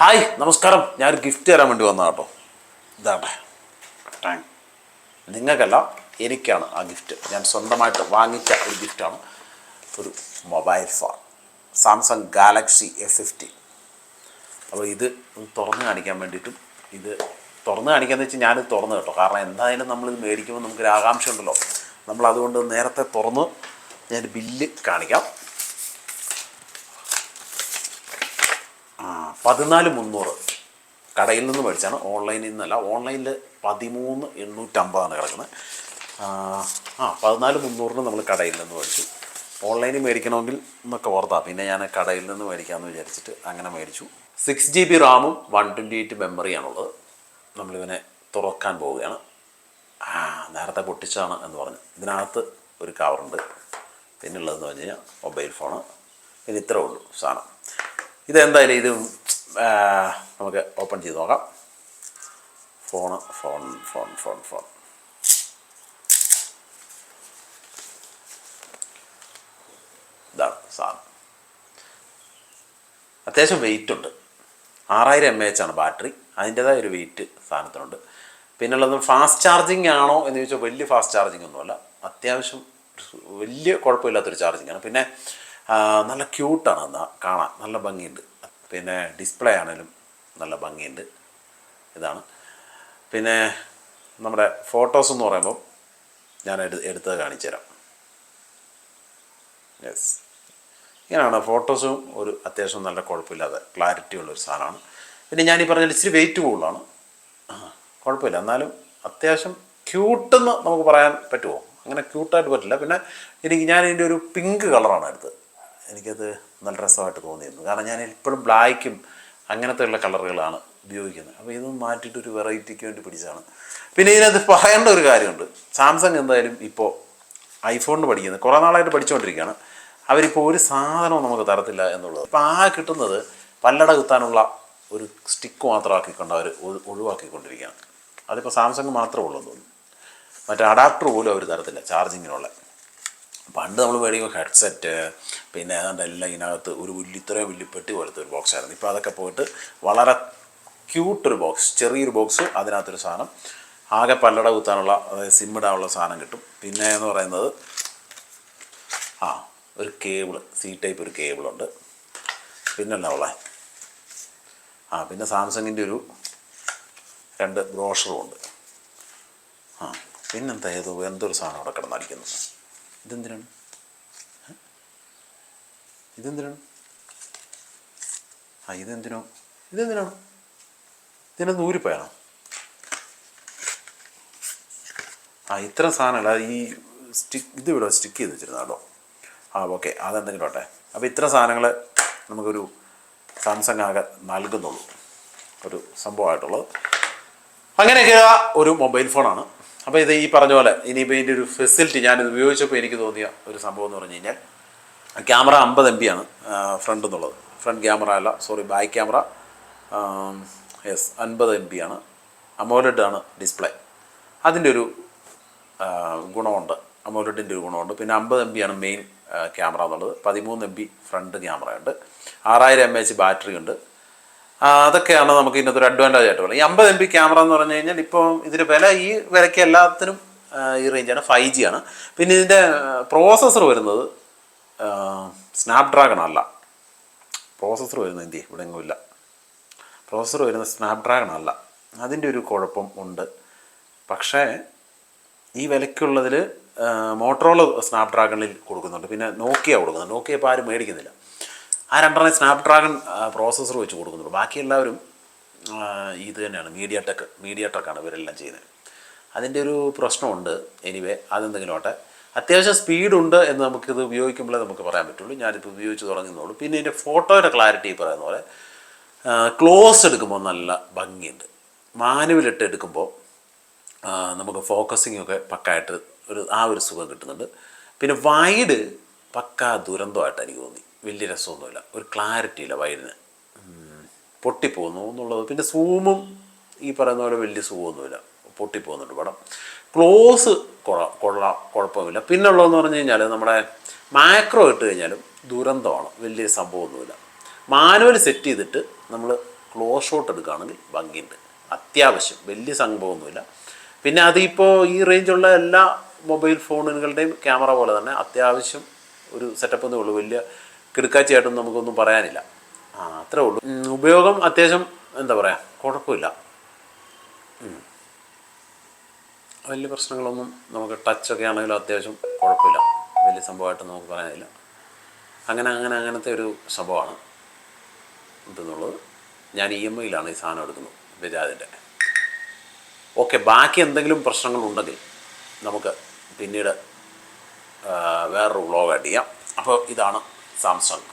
Hi നമസ്കാരം. ഞാൻ gift തരാൻ വേണ്ടി വന്ന കേട്ടോ. ഇതാണ് താങ്ക് നിങ്ങൾക്കല്ല എനിക്കാണ് ആ ഗിഫ്റ്റ് ഞാൻ സ്വന്തമായിട്ട് വാങ്ങിച്ച ഒരു ഗിഫ്റ്റാണ് ഒരു mobile phone Samsung Galaxy F fifty അപ്പോൾ ഇത് തുറന്ന് കാണിക്കാൻ വേണ്ടിയിട്ടും ഇത് തുറന്ന് കാണിക്കാന്ന് വെച്ചാൽ ഞാനിത് തുറന്ന് കേട്ടോ. കാരണം എന്തായാലും നമ്മളിത് മേടിക്കുമ്പോൾ നമുക്കൊരു ആകാംക്ഷ ഉണ്ടല്ലോ നമ്മൾ അതുകൊണ്ട് നേരത്തെ തുറന്ന് ഞാൻ ബില്ല് കാണിക്കാം. പതിനാല് മുന്നൂറ്. കടയിൽ നിന്ന് മേടിച്ചാണ്. ഓൺലൈനിൽ നിന്നല്ല ഓൺലൈനിൽ പതിമൂന്ന് എണ്ണൂറ്റമ്പതാണ് കിടക്കുന്നത് ആ, പതിനാല് മുന്നൂറിന് നമ്മൾ കടയിൽ നിന്ന് മേടിച്ചു. ഓൺലൈനിൽ മേടിക്കണമെങ്കിൽ എന്നൊക്കെ ഓർത്താ. പിന്നെ ഞാൻ കടയിൽ നിന്ന് മേടിക്കാമെന്ന് വിചാരിച്ചിട്ട് അങ്ങനെ മേടിച്ചു. സിക്സ് ജി ബി റാമും വൺ ട്വന്റി എയ്റ്റ് മെമ്മറിയാണുള്ളത് നമ്മളിവനെ തുറക്കാൻ പോവുകയാണ്. ആ നേരത്തെ പൊട്ടിച്ചാണ് എന്ന് പറഞ്ഞു. ഇതിനകത്ത് ഒരു കവറുണ്ട് പിന്നുള്ളതെന്ന് പറഞ്ഞു കഴിഞ്ഞാൽ മൊബൈൽ ഫോണ് പിന്നെ ഇത്രേ ഉള്ളൂ സാധനം. ഇതെന്തായാലും ഇത് നമുക്ക് ഓപ്പൺ ചെയ്ത് നോക്കാം. Phone phone phone phone phone. ഇതാണ് സാധനം അത്യാവശ്യം വെയിറ്റ് ഉണ്ട് ആറായിരം എം എച്ച് ആണ് ബാറ്ററി. അതിന്റെതായ ഒരു വെയിറ്റ് സാധനത്തിനുണ്ട്. പിന്നുള്ളത് ഫാസ്റ്റ് ചാർജിങ് ആണോ എന്ന് ചോദിച്ചാൽ വലിയ ഫാസ്റ്റ് ചാർജിങ് ഒന്നുമല്ല. അത്യാവശ്യം വലിയ കുഴപ്പമില്ലാത്തൊരു ചാർജിങ് ആണ്. പിന്നെ നല്ല ക്യൂട്ടാണ് കാണാൻ. നല്ല ഭംഗിയുണ്ട്. പിന്നെ ഡിസ്പ്ലേ ആണെങ്കിലും നല്ല ഭംഗിയുണ്ട്. ഇതാണ്. പിന്നെ നമ്മുടെ ഫോട്ടോസ് എന്ന് പറയുമ്പോൾ ഞാൻ എടു എടുത്തത് കാണിച്ചു തരാം യെസ് ഇങ്ങനെയാണ് ഫോട്ടോസും ഒരു അത്യാവശ്യം നല്ല കുഴപ്പമില്ലാതെ ക്ലാരിറ്റി ഉള്ള ഒരു സാധനമാണ്. പിന്നെ ഞാൻ ഈ പറഞ്ഞ ഇച്ചിരി വെയിറ്റ് കൂടുതലാണ്. കുഴപ്പമില്ല. എന്നാലും അത്യാവശ്യം ക്യൂട്ടെന്ന് നമുക്ക് പറയാൻ പറ്റുമോ? അങ്ങനെ ക്യൂട്ടായിട്ട് പറ്റില്ല. പിന്നെ എനിക്ക് ഞാൻ ഇതിന്റെ ഒരു പിങ്ക് കളറാണ് എടുത്തത്. എനിക്കത് നല്ല രസമായിട്ട് തോന്നിയിരുന്നു. കാരണം ഞാൻ എപ്പോഴും ബ്ലാക്കും അങ്ങനത്തെ ഉള്ള കളറുകളാണ് ഉപയോഗിക്കുന്നത്. അപ്പോൾ ഇതൊന്നും മാറ്റിയിട്ട് ഒരു വെറൈറ്റിക്ക് വേണ്ടി പിടിച്ചതാണ്. പിന്നെ ഇതിനകത്ത് പറയേണ്ട ഒരു കാര്യമുണ്ട്. സാംസങ് എന്തായാലും ഇപ്പോൾ ഐഫോണിന് പഠിക്കുന്നത് കുറേ നാളായിട്ട് പഠിച്ചുകൊണ്ടിരിക്കുകയാണ്. അവരിപ്പോൾ ഒരു സാധനവും നമുക്ക് തരത്തില്ല എന്നുള്ളത്. അപ്പോൾ ആ കിട്ടുന്നത് പല്ലട കുത്താനുള്ള ഒരു സ്റ്റിക്ക് മാത്രമാക്കിക്കൊണ്ട് അവർ ഒഴിവാക്കിക്കൊണ്ടിരിക്കുകയാണ്. അതിപ്പോൾ സാംസങ് മാത്രമേ ഉള്ളൂ തോന്നുന്നു. മറ്റേ അഡാപ്റ്റർ പോലും അവർ തരത്തില്ല ചാർജിങ്ങിനുള്ള. പണ്ട് നമ്മൾ മേടിക്കുമ്പോൾ ഹെഡ്സെറ്റ് പിന്നെ ഏതാണ്ട് എല്ലാം ഇതിനകത്ത് ഒരു വലിയത്രയോ വലിയപ്പെട്ടി വലിയ പെട്ടി പോലത്തെ ഒരു ബോക്സ് ആയിരുന്നു. ഇപ്പോൾ അതൊക്കെ പോയിട്ട് വളരെ ക്യൂട്ടൊരു ബോക്സ് ചെറിയൊരു ബോക്സ് അതിനകത്തൊരു സാധനം. ആകെ പല്ലട കുത്താനുള്ള അതായത് സിം ഇടാനുള്ള സാധനം കിട്ടും. പിന്നെ എന്ന് പറയുന്നത് ആ ഒരു കേബിൾ സി ടൈപ്പ് ഒരു കേബിളുണ്ട് പിന്നല്ല ഉള്ള? ആ പിന്നെ സാംസങ്ങിന്റെ ഒരു രണ്ട് ബ്രോഷറും ഉണ്ട്. ആ പിന്നെന്താ ഏതോ എന്തൊരു സാധനം അവിടെ കിടന്നടിക്കുന്നു. ഇതെന്തിനാണ്? ഇതെന്തിനാണ്? ആ ഇതെന്തിനോ? ഇതെന്തിനാണ്? ഇതിനെ നൂരിപ്പോയാണോ ആ ഇത്ര സാധനങ്ങൾ ഈ സ്റ്റിക്ക് ഇത് ഇവിടെ സ്റ്റിക്ക് ചെയ്ത് വെച്ചിരുന്നു കേട്ടോ. ആ ഓക്കെ അതെന്തെങ്കിലും ആട്ടെ അപ്പോൾ ഇത്ര സാധനങ്ങൾ നമുക്കൊരു സാംസങ് ആകെ നൽകുന്നുള്ളൂ. ഒരു സംഭവമായിട്ടുള്ളത്. അങ്ങനെയൊക്കെ ഒരു മൊബൈൽ ഫോണാണ്. അപ്പോൾ ഇത് ഈ പറഞ്ഞ പോലെ ഇനിയിപ്പോൾ ഇതിന്റെ ഒരു ഫെസിലിറ്റി ഞാനിത് ഉപയോഗിച്ചപ്പോൾ എനിക്ക് തോന്നിയ ഒരു സംഭവം എന്ന് പറഞ്ഞു കഴിഞ്ഞാൽ ക്യാമറ അമ്പത് എം ആണ് ഫ്രണ്ട് എന്നുള്ളത്. ഫ്രണ്ട് ക്യാമറ അല്ല സോറി ബാക്ക് ക്യാമറ യെസ് അൻപത് എം ആണ്. അമോലഡ് ആണ് ഡിസ്പ്ലേ അതിന്റെ ഒരു ഗുണമുണ്ട്. അമോലഡിന്റെ ഒരു ഗുണമുണ്ട്. പിന്നെ അമ്പത് എം ആണ് മെയിൻ ക്യാമറ എന്നുള്ളത്. പതിമൂന്ന് എം ബി ഫ്രണ്ട് ക്യാമറയുണ്ട് ആറായിരം എം എച്ച് ബാറ്ററി ഉണ്ട്. അതൊക്കെയാണ് നമുക്ക് ഇതിനകത്ത് ഒരു അഡ്വാന്റേജ് ആയിട്ട് പറയുന്നത് ഈ അമ്പത് എം പി ക്യാമറ എന്ന് പറഞ്ഞു കഴിഞ്ഞാൽ ഇപ്പോൾ ഇതിന്റെ വില ഈ വിലയ്ക്ക് എല്ലാത്തിനും ഈ റേഞ്ചാണ് ഫൈവ് ജി ആണ്. പിന്നെ ഇതിന്റെ പ്രോസസ്സർ വരുന്നത് സ്നാപ്ഡ്രാഗൺ അല്ല. പ്രോസസ്സർ വരുന്നത് എന്തി ഇവിടെ ഇല്ല. പ്രോസസ്സർ വരുന്നത് സ്നാപ്ഡ്രാഗൺ അല്ല. അതിന്റെ ഒരു കുഴപ്പം ഉണ്ട്. പക്ഷേ ഈ വിലയ്ക്കുള്ളതിൽ മോട്ടറോള സ്നാപ്ഡ്രാഗണിൽ കൊടുക്കുന്നുണ്ട്. പിന്നെ നോക്കിയ കൊടുക്കുന്നുണ്ട്. നോക്കിയ ഇപ്പോൾ ആരും മേടിക്കുന്നില്ല. ആ രണ്ടെണ്ണം സ്നാപ്ഡ്രാഗൺ പ്രോസസ്സർ വെച്ച് കൊടുക്കുന്നുള്ളൂ. ബാക്കി എല്ലാവരും ഇത് തന്നെയാണ്. മീഡിയ ടെക് മീഡിയ ടെക്കാണ് ഇവരെല്ലാം ചെയ്യുന്നത്. അതിന്റെ ഒരു പ്രശ്നമുണ്ട്. എനിവേ അതെന്തെങ്കിലും ആട്ടെ അത്യാവശ്യം സ്പീഡുണ്ട് എന്ന് നമുക്കിത് ഉപയോഗിക്കുമ്പോഴേ നമുക്ക് പറയാൻ പറ്റുള്ളൂ. ഞാനിപ്പോൾ ഉപയോഗിച്ച് തുടങ്ങുന്നുള്ളൂ പിന്നെ ഇതിന്റെ ഫോട്ടോയുടെ ക്ലാരിറ്റി പറയുന്ന പോലെ ക്ലോസ് എടുക്കുമ്പോൾ നല്ല ഭംഗിയുണ്ട്. മാനുവലിട്ട് എടുക്കുമ്പോൾ നമുക്ക് ഫോക്കസിങ് ഒക്കെ പക്കായിട്ട് ഒരു ആ ഒരു സുഖം കിട്ടുന്നുണ്ട്. പിന്നെ വൈഡ് പക്കാ ദുരന്തമായിട്ട് എനിക്ക് തോന്നി. വലിയ രസമൊന്നുമില്ല. ഒരു ക്ലാരിറ്റി ഇല്ല വയറിന്. പൊട്ടിപ്പോകുന്നു എന്നുള്ളത്. പിന്നെ സൂമും ഈ പറയുന്ന പോലെ വലിയ സൂമൊന്നുമില്ല പൊട്ടിപ്പോകുന്നുണ്ട് പടം. ക്ലോസ് കൊള്ള കൊള്ളാം കുഴപ്പമില്ല. പിന്നെ ഉള്ളതെന്ന് പറഞ്ഞു കഴിഞ്ഞാൽ നമ്മുടെ മാക്രോ ഇട്ട് കഴിഞ്ഞാലും ദുരന്തമാണ്. വലിയ സംഭവമൊന്നുമില്ല. മാനുവൽ സെറ്റ് ചെയ്തിട്ട് നമ്മൾ ക്ലോസ് ഷോട്ട് എടുക്കുകയാണെങ്കിൽ ഭംഗിയുണ്ട്. അത്യാവശ്യം. വലിയ സംഭവമൊന്നുമില്ല. പിന്നെ അതിപ്പോൾ ഈ റേഞ്ചുള്ള എല്ലാ മൊബൈൽ ഫോണുകളുടെയും ക്യാമറ പോലെ തന്നെ അത്യാവശ്യം ഒരു സെറ്റപ്പ് എന്നേ ഉള്ളൂ. വലിയ കിടുക്കാച്ചയായിട്ടൊന്നും നമുക്കൊന്നും പറയാനില്ല. ആ അത്രേ ഉള്ളൂ. ഉപയോഗം അത്യാവശ്യം എന്താ പറയുക കുഴപ്പമില്ല. വലിയ പ്രശ്നങ്ങളൊന്നും നമുക്ക് ടച്ചൊക്കെ ആണെങ്കിലും അത്യാവശ്യം കുഴപ്പമില്ല. വലിയ സംഭവമായിട്ട് നമുക്ക് പറയാനില്ല. അങ്ങനെ അങ്ങനെ അങ്ങനത്തെ ഒരു സംഭവമാണ് ഇതെന്നുള്ളത്. ഞാൻ ഇ എം ഐയിലാണ് ഈ സാധനം എടുക്കുന്നത് ബജാജിന്റെ. ഓക്കെ ബാക്കി എന്തെങ്കിലും പ്രശ്നങ്ങളുണ്ടെങ്കിൽ നമുക്ക് പിന്നീട് വേറൊരു വ്ളോഗ് ആഡ് ചെയ്യാം. അപ്പോൾ ഇതാണ് സാംസങ്